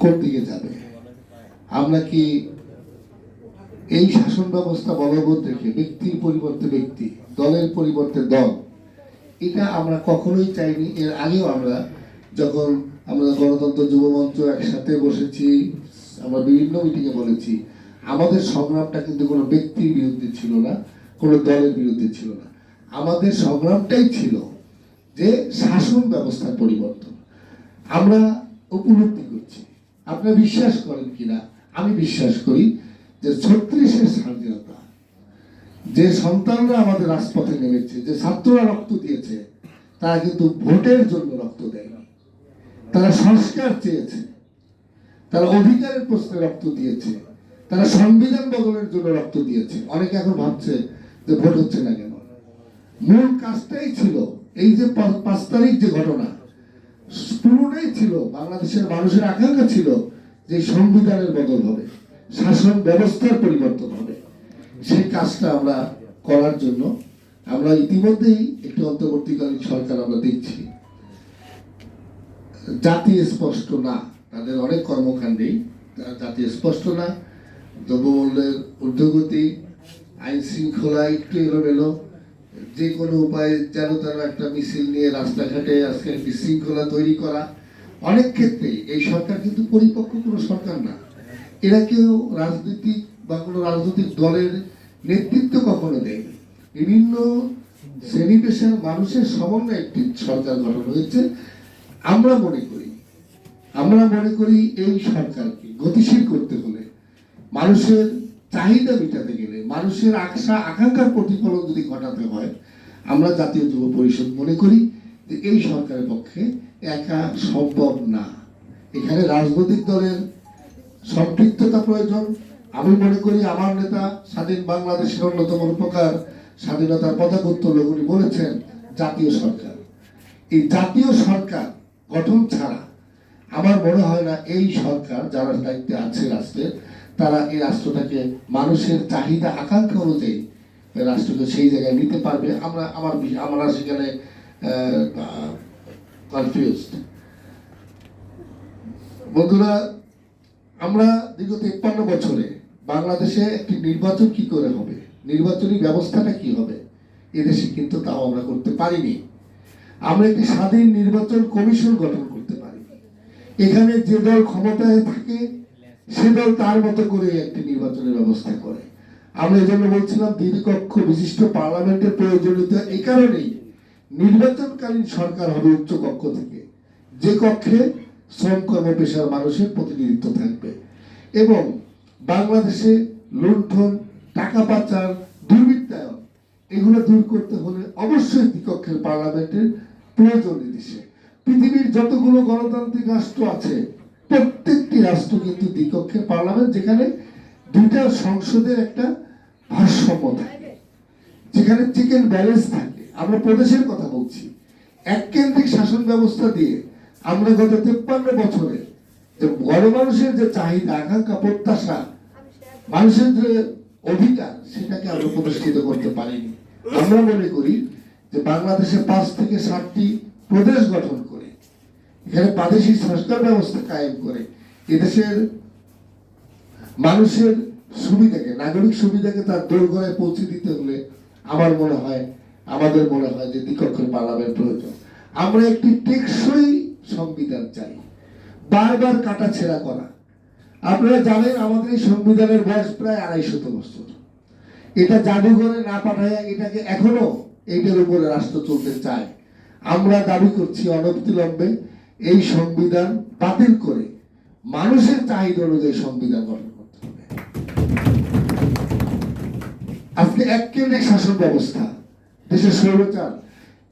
কোন দিকে যাবে? আমরা কি এই শাসন ব্যবস্থা বলবৎ রেখে ব্যক্তির পরিবর্তে ব্যক্তি, দলের পরিবর্তে দল, এটা আমরা কখনোই চাইনি। এর আগেও আমরা যখন আমরা গণতন্ত্র যুব মঞ্চ একসাথে বসেছি, আমরা বিভিন্ন মিটিংয়ে বলেছি, আমাদের সংগ্রামটা কিন্তু কোনো ব্যক্তির বিরুদ্ধে ছিল না, কোনো দলের বিরুদ্ধে ছিল না। আমাদের সংগ্রামটাই ছিল যে শাসন ব্যবস্থার পরিবর্তন। আমরা উপলব্ধি করছি। আপনারা বিশ্বাস করেন কিনা? আমি বিশ্বাস করি যে ছত্রিশের স্বাধীনতা, যে সন্তানরা আমাদের রাজপথে নেমেছে, যে ছাত্ররা রক্ত দিয়েছে, তারা কিন্তু ভোটের জন্য রক্ত দেয়নি তারা সংস্কার চেয়েছে, তারা অধিকারের প্রশ্নে রক্ত দিয়েছে, তারা সংবিধান বদলের জন্য রক্ত দিয়েছে। অনেকে এখন ভাবছে যে ভোট হচ্ছে না কেন। মূল কাজটাই ছিল এই যে পাঁচ তারিখ যে ঘটনা পুরোটাই ছিল, বাংলাদেশের মানুষের আকাঙ্ক্ষা ছিল যে সংবিধানের বদল হবে, শাসন ব্যবস্থার পরিবর্তন হবে। সেই কাজটা আমরা করার জন্য আমরা ইতিমধ্যেই একটি অন্তর্বর্তীকালীন সরকার আমরা দেখছি। জাতি স্পষ্ট না, তাদের অনেক কর্মকাণ্ডেই জাতি স্পষ্ট না, দ্রব্যমূল্যের ঊর্ধ্বগতি আইন শৃঙ্খলা একটু এলোমেলো যে কোনো উপায়ে যেন তেন একটা মিছিল নিয়ে রাস্তাঘাটে আজকে বিশৃঙ্খলা তৈরি করা, অনেক ক্ষেত্রে এই সরকার কিন্তু পরিপক্ক কোনো সরকার না। এরা কেউ রাজনৈতিক বা কোনো রাজনৈতিক দলের নেতৃত্ব কখনো দেয়নি। বিভিন্ন শ্রেণি পেশার মানুষের সমন্বয়ে একটি সরকার গঠন হয়েছে। আমরা মনে করি, আমরা মনে করি এই সরকারকে গতিশীল করতে হলে মানুষের চাহিদা মেটাতে গেলে মানুষের আশা, আকাঙ্ক্ষার প্রতিফলন যদি ঘটাতে হয়, আমরা জাতীয় যুব পরিষদ মনে করি যে এই সরকারের পক্ষে একা সম্ভব না। এখানে রাজনৈতিক দলের সম্পৃক্ততা প্রয়োজন। আমি মনে করি আমার নেতা স্বাধীন বাংলাদেশের অন্যতম উপকার স্বাধীনতার পতাকা উত্তোলক উনি বলেছেন, জাতীয় সরকার। এই জাতীয় সরকার গঠন ছাড়া আমার মনে হয় না এই সরকার যারা দায়িত্বে আছে রাষ্ট্রের তারা এই রাষ্ট্রটাকে মানুষের চাহিদা, আকাঙ্ক্ষা অনুযায়ী রাষ্ট্রকে সেই জায়গায় নিতে পারবে। আমরা আমার আমরা সেখানে কনফিউজড বন্ধুরা, আমরা দীর্ঘ তিপ্পান্ন বছরে বাংলাদেশে একটি নির্বাচন কি করে হবে? নির্বাচনী ব্যবস্থাটা কি হবে? এদেশে কিন্তু তাও আমরা করতে পারিনি। আমরা একটি স্বাধীন নির্বাচন কমিশন গঠন করতে পারি এখানে যে দল ক্ষমতায় থাকে সে দল তার মতো করে একটি নির্বাচনের ব্যবস্থা করে। আমরা এই জন্য বলছিলাম দ্বিকক্ষ বিশিষ্ট পার্লামেন্টের প্রয়োজনীয়তা এই কারণেই নির্বাচনকালীন সরকার হবে উচ্চ কক্ষ থেকে। যে কক্ষে শ্রম কর্ম পেশার মানুষের প্রতিনিধিত্ব থাকবে এবং বাংলাদেশে লুণ্ঠন, টাকা পাচার, দুর্বৃত্তায়ন, এগুলো দূর করতে হলে অবশ্যই দ্বিকক্ষের পার্লামেন্টের প্রয়োজন দেশে। পৃথিবীর যতগুলো গণতান্ত্রিক রাষ্ট্র আছে প্রত্যেকটি রাষ্ট্র কিন্তু দ্বিকক্ষের পার্লামেন্ট, যেখানে দুইটা সংসদের একটা ভারসাম্য থাকে, যেখানে চিকেন ব্যালেন্স থাকে। আমরা প্রদেশের কথা বলছি। এক কেন্দ্রিক শাসন ব্যবস্থা দিয়ে আমরা গত তেপ্পান্ন বছরে যে মানুষের যে চাহিদা, আকাঙ্ক্ষা, প্রত্যাশা, মানুষের যে অধিকার, সেটাকে আমরা প্রতিষ্ঠিত করতে পারিনি। আমরা মনে করি যে বাংলাদেশে পাঁচ থেকে সাতটি প্রদেশ গঠন করে, এখানে প্রাদেশিক সংস্কার ব্যবস্থা কায়েম করে এদেশের মানুষের সুবিধাকে, নাগরিক সুবিধাকে তার দোরগোড়ায় পৌঁছে দিতে হলে আমার মনে হয়, আমাদের মনে হয় যে দ্বিকক্ষের পার্লামেন্ট প্রয়োজন। আমরা একটি টেকসই সংবিধান চাই। বারবার কাটা ছেঁড়া করা। আপনারা জানেন আমাদের এই সংবিধানের বয়স প্রায় আড়াইশত বছর। এটা জাদুঘরে না পাঠায় এটাকে এখনও এইটার উপরে রাষ্ট্র চলতে চায়। আমরা দাবি করছি অনতিবিলম্বে এই সংবিধান বাতিল করে মানুষের চাহিদা অনুযায়ী সংবিধান গঠন করতে হবে। আজকে এক কেন্দ্রিক শাসন ব্যবস্থা, দেশের স্বৈরাচার,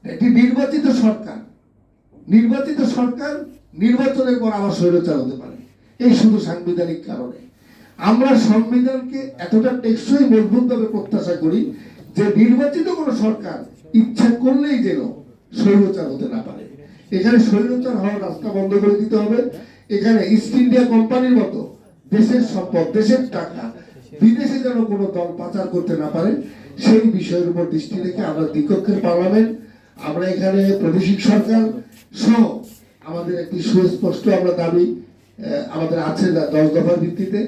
একটি নির্বাচিত সরকার নির্বাচিত সরকার নির্বাচনের পর আবার স্বৈরাচার হতে পারে। এই শুধু সাংবিধানিক কারণে। আমরা সংবিধানকে এতটা টেকসই মজবুতভাবে প্রত্যাশা করি যে নির্বাচিত কোনো সরকার ইচ্ছা করলেই যেন স্বৈরাচার হতে না পারে। এখানে স্বৈরাচার হওয়ার রাস্তা বন্ধ করে দিতে হবে। এখানে ইস্ট ইন্ডিয়া কোম্পানির মতো দেশের সম্পদ, দেশের টাকা, বিদেশে যেন কোনো দল পাচার করতে না পারে, সেই বিষয়ের উপর দৃষ্টি রেখে আমরা দ্বিকক্ষের পার্লামেন্ট, আমরা এখানে প্রাদেশিক সরকার সহ আমাদের একটি সুস্পষ্ট আমরা দাবি আমাদের আছে দশ দফার ভিত্তিতে।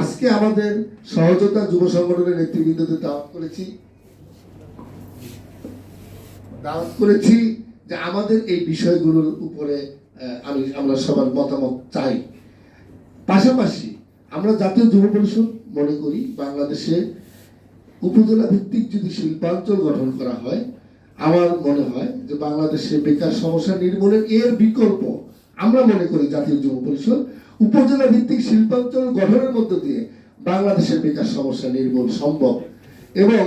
আজকে আমাদের সহযোগিতা যুব সংগঠনের নেতৃবৃন্দদের দাওয়াত করেছি। দাওয়াত করেছি যে আমাদের এই বিষয়গুলোর উপরে আমি, আমরা সবার মতামত চাই। পাশাপাশি আমরা জাতীয় যুব পরিষদ মনে করি বাংলাদেশে উপজেলা ভিত্তিক যদি শিল্পাঞ্চল গঠন করা হয়, আমার মনে হয় যে বাংলাদেশে বেকার সমস্যা নির্মূলের এর বিকল্প আমরা মনে করি জাতীয় যুব পরিষদ উপজেলা ভিত্তিক শিল্পাঞ্চল গঠনের মধ্য দিয়ে বাংলাদেশের বেকার সমস্যা নির্মূল সম্ভব। এবং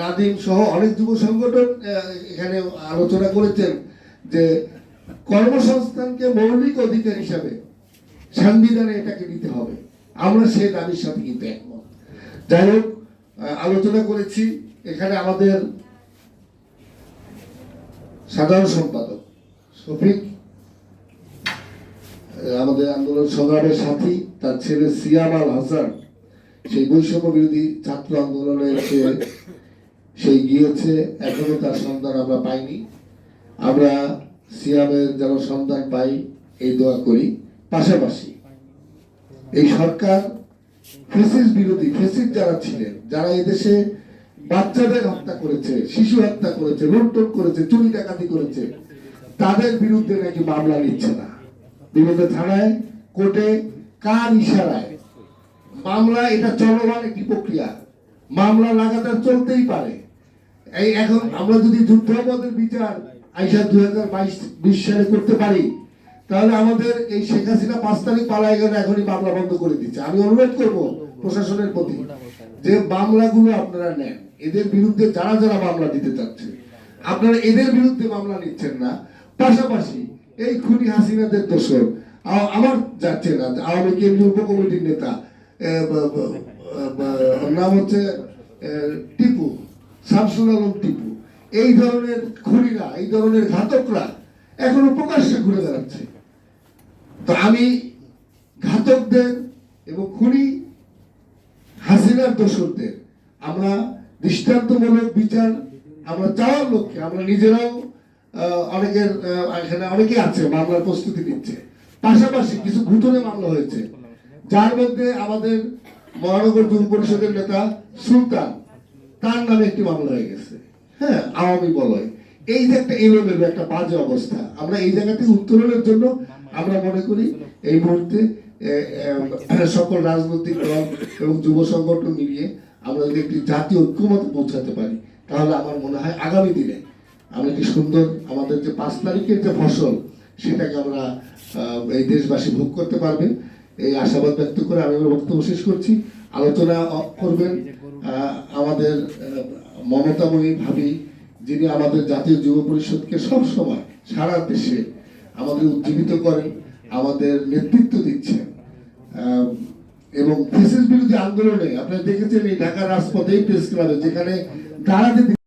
নাদিম সহ অনেক যুব সংগঠন এখানে আলোচনা করেছেন যে কর্মসংস্থানকে মৌলিক অধিকার হিসাবে সংবিধানে এটাকে নিতে হবে। আমরা সে দাবির সাথে কিন্তু একমত। যাই হোক আলোচনা করেছি। এখানে আমাদের সাধারণ সম্পাদক, শফিক আমাদের আন্দোলন সংগ্রামের সাথী, তার ছেলে সিয়াম আল হাসান, সেই বৈষম্য বিরোধী ছাত্র আন্দোলনে সে সেই গিয়েছে। এখনও তার সন্ধান আমরা পাইনি। আমরা সিয়ামের যেন সন্ধান পাই, এই দোয়া করি। পাশাপাশি এই সরকার, ফেসিস বিরোধী, ফেসিস যারা ছিলেন, যারা এদেশে বাচ্চাদের হত্যা করেছে, শিশু হত্যা করেছে লুণ্ঠন করেছে, চুরি ডাকাতি করেছে, তাদের বিরুদ্ধে নাকি মামলা নিচ্ছে না। বিভিন্ন থানায়, কোর্টে কার ইশারায় মামলা, এটা চলমান একটি প্রক্রিয়া। মামলা লাগাতার চলতেই পারে। এই এখন আমরা যদি যুদ্ধাপদের বিচার আইসা দুই হাজার বাইশ, বিশ সালে করতে পারি। তাহলে আমাদের এই শেখ হাসিনা পাঁচ তারিখ পালায় গেলে এখনই মামলা বন্ধ করে দিচ্ছে। আমি অনুরোধ করব প্রশাসনের প্রতি যে মামলাগুলো আপনারা নেন। এদের বিরুদ্ধে যারা যারা মামলা দিতে চাচ্ছে, আপনারা এদের বিরুদ্ধে মামলা নিচ্ছেন না। পাশাপাশি এই খুনি হাসিনাদের দোষর আমার যাচ্ছে না। আওয়ামী কেন্দ্রীয় উপকমিটির নেতা নাম হচ্ছে টিপু, শামসুল আলম টিপু। এই ধরনের খুনিরা, এই ধরনের ঘাতকরা এখনও প্রকাশ্যে ঘুরে বেড়াচ্ছে। তো আমি ঘাতকদের এবং খুনি হাসিনার দোষরদের, আমরা দৃষ্টান্তমূলক বিচার, আমরা চাওয়ার লক্ষ্যে, আমরা নিজেরাও অনেকের এখানে অনেকে আছে, মামলার প্রস্তুতি নিচ্ছে। পাশাপাশি কিছু ঘুটনে মামলা হয়েছে, যার মধ্যে আমাদের মহানগর যুব পরিষদের নেতা সুলতান, তার নামে একটি মামলা হয়ে গেছে। হ্যাঁ আওয়ামী বলয় এই যে একটা এলোমেলো, একটা বাজে অবস্থা। আমরা এই জায়গা থেকে উত্তরণের জন্য আমরা মনে করি এই মুহূর্তে সকল রাজনৈতিক দল এবং যুব সংগঠন মিলিয়ে আমরা যদি একটি জাতীয় ঐক্যমতে পৌঁছাতে পারি, তাহলে আমার মনে হয় আগামী দিনে আমরা একটি সুন্দর, আমাদের যে পাঁচ তারিখের যে ফসল, সেটাকে আমরা এই দেশবাসী ভোগ করতে পারবে। এই আশাবাদ ব্যক্ত করে আমি বক্তব্য শেষ করছি। আলোচনা করবেন আমাদের আহ, মমতাময়ী ভাবি যিনি আমাদের জাতীয় যুব পরিষদকে সবসময় সারা দেশে আমাদের উজ্জীবিত করেন আমাদের নেতৃত্ব দিচ্ছেন। এবং ফেসিস বিরোধী আন্দোলনে আপনারা দেখেছেন এই ঢাকা রাজপথে এই প্রেস ক্লাবে যেখানে দাঁড়াতে